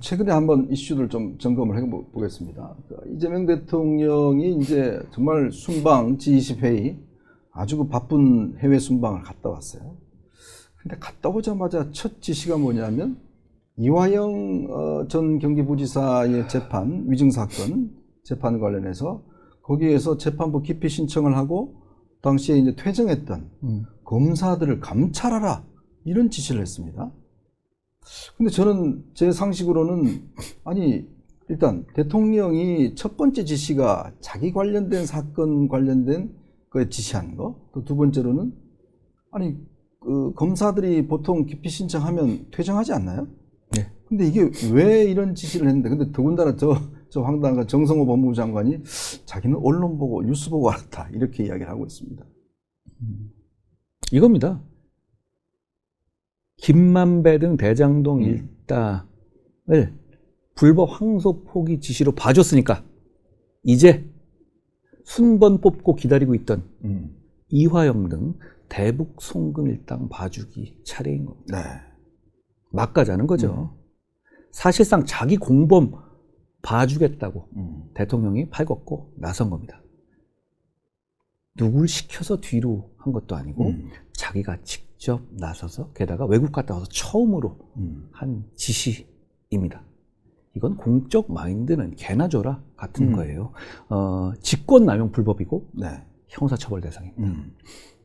최근에 한번 이슈들 좀 점검을 해보겠습니다. 그러니까 이재명 대통령이 이제 정말 순방 G20 회의 아주 그 바쁜 해외 순방을 갔다 왔어요. 근데 갔다 오자마자 첫 지시가 뭐냐면 이화영 어, 전 경기부지사의 재판 위증 사건 재판 관련해서 거기에서 재판부 기피 신청을 하고 당시에 이제 퇴정했던 음. 검사들을 감찰하라 이런 지시를 했습니다. 근데 저는 제 상식으로는 아니 일단 대통령이 첫 번째 지시가 자기 관련된 사건 관련된 거에 지시한 거, 또 두 번째로는 아니 그 검사들이 보통 기피 신청하면 퇴정하지 않나요? 네. 근데 이게 왜 이런 지시를 했는데 근데 더군다나 저, 저 황당한 건 정성호 법무부 장관이 자기는 언론 보고 뉴스 보고 알았다 이렇게 이야기를 하고 있습니다. 이겁니다. 김만배 등 대장동 음. 일당을 불법 항소 포기 지시로 봐줬으니까 이제 순번 뽑고 기다리고 있던 음. 이화영 등 대북 송금 일당 봐주기 차례인 겁니다. 네. 막 가자는 거죠. 사실상 자기 공범 봐주겠다고 음. 대통령이 팔걷고 나선 겁니다. 누굴 시켜서 뒤로 한 것도 아니고 음. 자기가 직접 나서서 게다가 외국 갔다 와서 처음으로 음. 한 지시입니다. 이건 공적 마인드는 개나 줘라 같은 음. 거예요. 어, 직권남용 불법이고 네. 형사처벌 대상입니다. 음.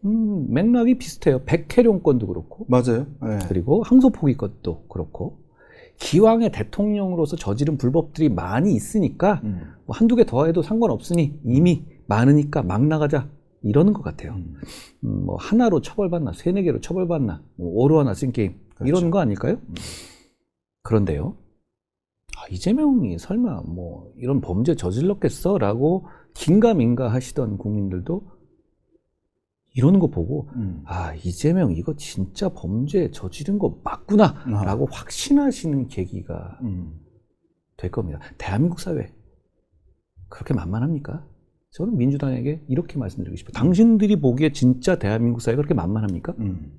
음, 맥락이 비슷해요. 백혜룡 건도 그렇고 맞아요. 네. 그리고 항소포기 것도 그렇고 기왕에 대통령으로서 저지른 불법들이 많이 있으니까 음. 뭐 한두 개 더 해도 상관없으니 이미 많으니까 막 나가자 이러는 것 같아요. 음. 음, 뭐 하나로 처벌받나 세네 개로 처벌받나 뭐 오로 하나 쓴 게임 그렇죠. 이런 거 아닐까요? 음. 그런데요. 아, 이재명이 설마 뭐 이런 범죄 저질렀겠어라고 긴가민가 하시던 국민들도 이러는 거 보고 음. 아 이재명 이거 진짜 범죄 저지른 거 맞구나라고 확신하시는 계기가 음. 될 겁니다. 대한민국 사회 그렇게 만만합니까? 저는 민주당에게 이렇게 말씀드리고 싶어요. 당신들이 보기에 진짜 대한민국 사회가 그렇게 만만합니까? 음.